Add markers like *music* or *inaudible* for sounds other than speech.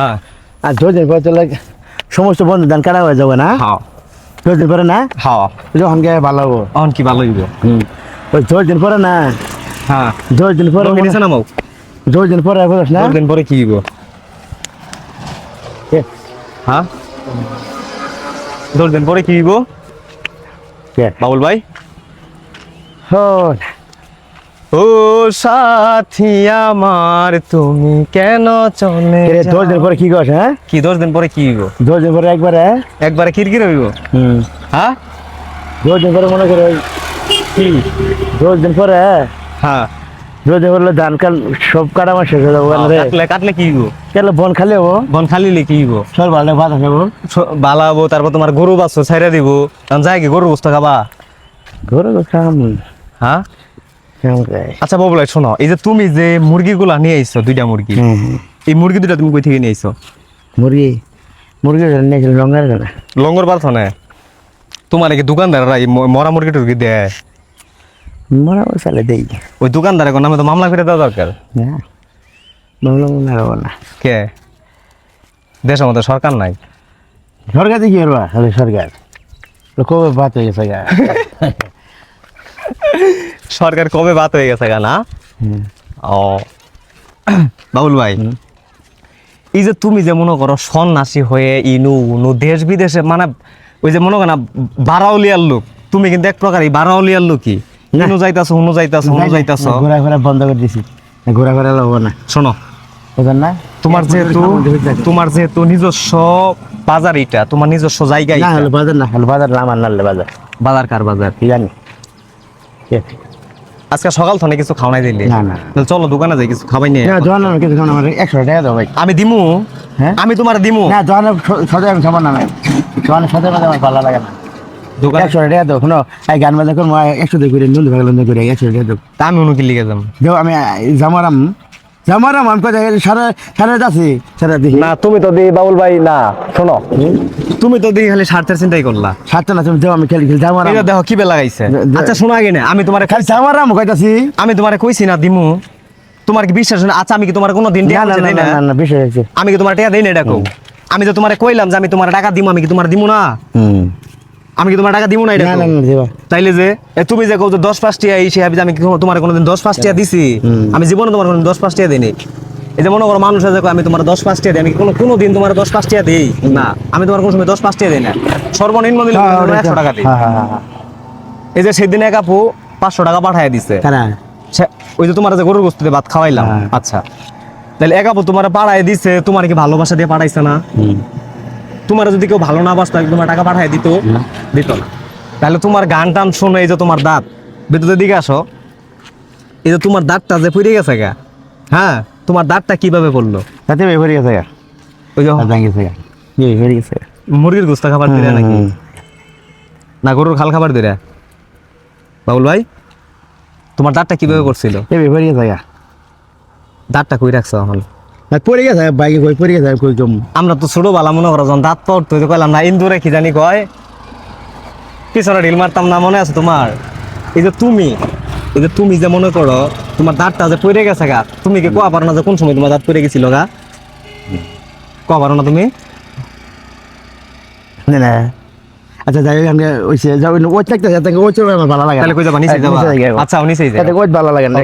হ্যাঁ। আর দিন পরে তো সমস্ত বন্ধু ধান কাটা হয়ে যাবে না? হ্যাঁ। দিন পরে না? হ্যাঁ। যখন গিয়ে ভালো হব। অন কি ভালো হইব? ওই দশ দিন পরে না? হ্যাঁ। দিন পরে নিছে নামাও দিন পরে বুঝছ না? দিন পরে কি হইব? হ্যাঁ। দিন পরে কি হইব? কে? বাবুল ভাই? হন। ও সাথী আমার তুমি কেন চলে রে, দশ দিন পরে কি করছ হ্যাঁ? কি দশ দিন পরে কি হইব দশ দিন পরে একবারে একবারে কিরকির হইব? হুম। হ্যাঁ? দশ দিন পরে মনে করে কি? দশ দিন পরে হ্যাঁ? দশ দিন পরে ধান কাল সব কাটা শেষ হয়ে যাব কাটলে কাটলে কি হইব কেন বন খালি হব? বন খালিলে কি হইব সব ভালো ভাত খাব ছ- বালাবো তারপর তোমার গরু বাচ্চা ছাইরা দিব। তখন যায় কি গরু বস্তু খাবা? ঘরে খাম। হ্যাঁ? আচ্ছা বাবুল ভাই, শোনো এই যে তুমি যে মুরগিগুলা নিয়ে আইছো দুইটা মুরগি। এই মুরগি দুটা তুমি কই থেকে নিয়ে আইছো? মুরগি মুরগি নিয়েছিল লঙ্গার না লঙ্গর পারছ না তোমার কি দোকানদাররা এই মরা মুরগি টুরগি দেয়। মরা মশালে দেই। ওই দোকানদার এখন নামে তো মামলা করে দেওয়া দরকার? না রাখব না। কে? দেশের মধ্যে সরকার নাই? সরকার কি করবা? খালি সরকার। কবে হয়ে গেছে *laughs* সরকার কবে বাত হয়ে গেছে না? ও। বাবুল ভাই এই যে তুমি যে মনে করো সন্ন্যাসী হয়ে ইনু উনু দেশ বিদেশে মানে ওই যে মনে করো না বারাউলিয়ার লোক তুমি কিন্তু এক প্রকার এই বারাউলিয়ার লোকই। ইনু যাইতাছো হুনু যাইতাছো হুনু যাইতাছো। ঘোরা ঘোরা বন্ধ করে দিছি। ঘোরা ঘোরা লাগবো না শোনো না? তোমার যেহেতু। তোমার যেহেতু নিজস্ব বাজার এটা তোমার নিজস্ব জায়গা না। হলো বাজার না হলো বাজার আমার নালে বাজার। বাজার কার বাজার? কি জানি? আজকে সকাল থেকে কিছু খাওয়াই দিলি। না, না। চলো দোকানে যাই কিছু খাবাই নিয়ে। জোয়ান আমার কিছু খাওয়া আমার একশো টাকা দাও ভাই। আমি দিমু? হ্যাঁ? আমি তোমার দিমু? না জোয়ান সাথে আমি খাবার না ভাই। জোয়ানের সাথে মাঝে আমার ভালো লাগে না। দোকানে একশো টাকা দাও শোনো এই গান বাজা করব একশো টাকা করে নুন ভাগলাম করে একশো টাকা দাও। আমি উনুকি লিখে যাম। দেও আমি জামারাম জামারাম আমি কোথায় সারা সারা যাচ্ছি সারা দেখি না তুমি তো দি বাবুল ভাই না শোনো। তুমি তো দি খালি স্বার্থের চিন্তাই করলা। সাতটা না তুমি দেও আমি খেলি খেলি জামারাম এটা দেখো কি বেলা গাইছে। দে- দে- আচ্ছা শোনো আগে না আমি তোমার খালি জামারাম কইতাছি। আমি তোমারে কইছি না দিমু। তোমার কি বিশ্বাস না? আচ্ছা আমি কি তোমার কোনো দিন না না না বিষয় হয়েছে আমি কি তোমার টাকা দেই না এটা কও আমি তো তোমারে কইলাম যে আমি তোমার টাকা দিমু আমি কি তোমার দিমু না? হুম। আমি কি তোমার টাকা দিব না এটা না না দেবা। তাইলে যে এ তুমি যে কও যে দশ পাঁচ টিয়া এই সে আমি কি তোমার কোনোদিন দশ পাঁচ টিয়া দিছি? আমি জীবনে তোমার কোনো দশ পাঁচ টিয়া দিইনি। এই যে মনে করো মানুষ আছে আমি তোমার দশ পাঁচ টিয়া দিই আমি কোনো কোনো দিন তোমার দশ পাঁচ টিয়া দিই? না আমি তোমার কোনো সময় দশ পাঁচ টিয়া দিই না। সর্বনিম্ন দিলে হ্যাঁ, একশো টাকা দিই। হ্যাঁ, হ্যাঁ, হ্যাঁ, হ্যাঁ। এই যে সেদিন এক আপু পাঁচশো টাকা পাঠায় দিছে? ওই যে তোমার যে গরুর গোস্তুতে ভাত খাওয়াইলাম। আচ্ছা। তাহলে এক আপু তোমার পাড়ায় দিছে তোমার কি ভালোবাসা দিয়ে পাঠাইছে না। তোমার যদি কেউ ভালো না বাসতো তোমার টাকা পাঠায় দিত দিত না। তাহলে তোমার গান টান শোনো এই যে তোমার দাঁত। বিদ্যুতের দিকে আসো। এই যে তোমার দাঁতটা যে পড়ে গেছে গা হ্যাঁ তোমার দাঁতটা কীভাবে পড়ল? তাতে ভরে গেছে গা। ওই যে ভাঙি গেছে গা। ভরে গেছে মুরগির গোস্তা খাবার দিলে নাকি। না গরুর খাল খাবার দিলে? বাবুল ভাই তোমার দাঁতটা কীভাবে করছিল ভাই ভরে গেছে গা। দাঁতটা কই রাখছো আর পড়ে গেছে বাইকে কই পড়ে গেছে কই কম আমরা তো ছোট বালা মনে করো দাঁত পড়তো তো কইলাম না ইন্দুরে কি জানি কয় পিছনে ঢিল মারতাম না মনে আছে তোমার? এই যে তুমি এই যে তুমি যে মনে করো তোমার দাঁতটা যে পড়ে গেছে গা তুমি কি কোয়া পারো না যে কোন সময় তোমার দাঁত পড়ে গেছিল গা? কোয়া পারো না তুমি? না না। আচ্ছা যাই আমি ওই সে যাও ওই থাকতে ওই আমার ভালো লাগে। তাহলে কই যাবা? নিচে হ্যাঁ, যাবা? নিচে। আচ্ছা যাবা ওই ভালো লাগে না